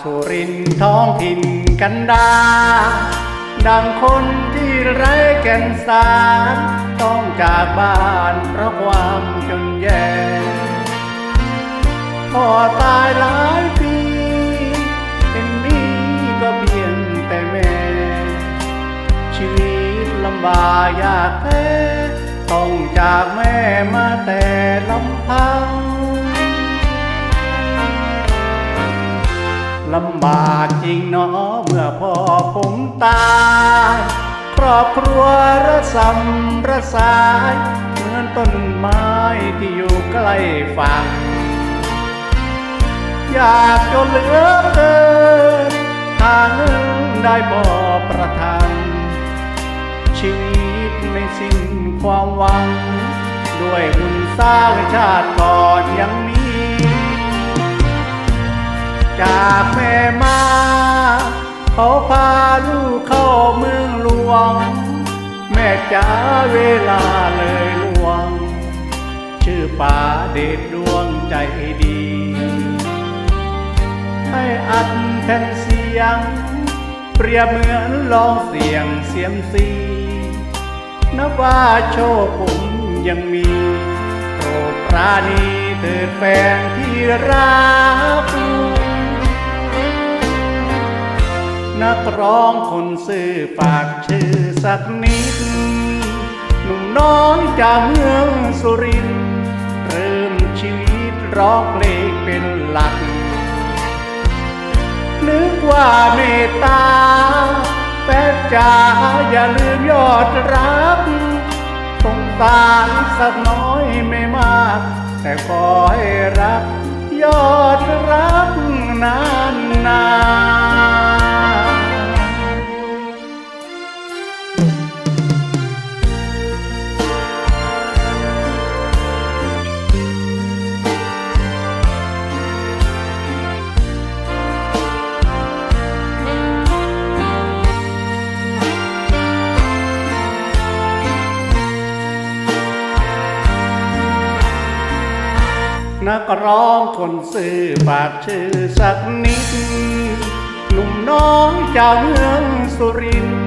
สุรินท้องถิ่นกันดา ดังคนที่ไร้แก่นสาร ต้องจากบ้านเพราะความจนแย่พ่อตายหลายปี เป็นนี้ก็เพียงแต่แม่ ชีวิตลำบากยากแท้ ต้องจากแม่มาแต่ลำพัง ลำบากจริงเนาะเมื่อพ่อผมตายครอบครัวระสำระสาย เหมือนต้นไม้ที่อยู่ใกล้ฝั่ง อยากจนเหลือเกินหาเงินได้บ่ประทัง ชีวิตไม่สิ้นความหวัง ด้วยบุญสร้างชาติก่อนยังมี จากแม่มา เขาพาลูกเข้าเมืองหลวง แม่จ๋าเวลาเลยลวง ชื่อป่าเดชดวงใจดี ให้อัดแผ่นเสียง เปรียบเหมือนลองเสียงเสียมซีนับว่าโชคผมยังมีโปรดปราณีเถิดแฟนที่รัก นักร้องคนซื่อฝากชื่อสักนิด หนุ่มน้อยจากเมืองสุรินเริ่มชีวิตร้องเพลงเป็นหลัก นึกว่าเมตตาแฟนจ๋าอย่าลืมยอดรักสงสารสักน้อยไม่มาก แต่ขอให้รักยอด นักร้องคนซื่อฝากชื่อสักนิด หนุ่มน้องจากเมืองสุรินทร์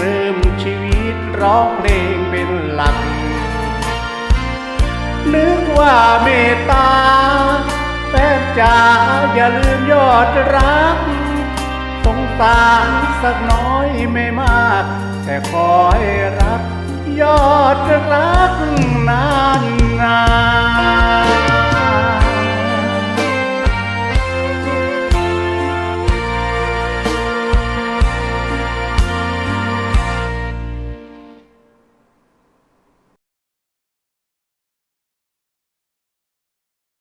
เริ่มชีวิตร้องเพลงเป็นหลัก นึกว่าเมตตาแฟนจ๋าอย่าลืมยอดรัก สงสารสักน้อยไม่มาก แต่คอยรัก ยอดรัก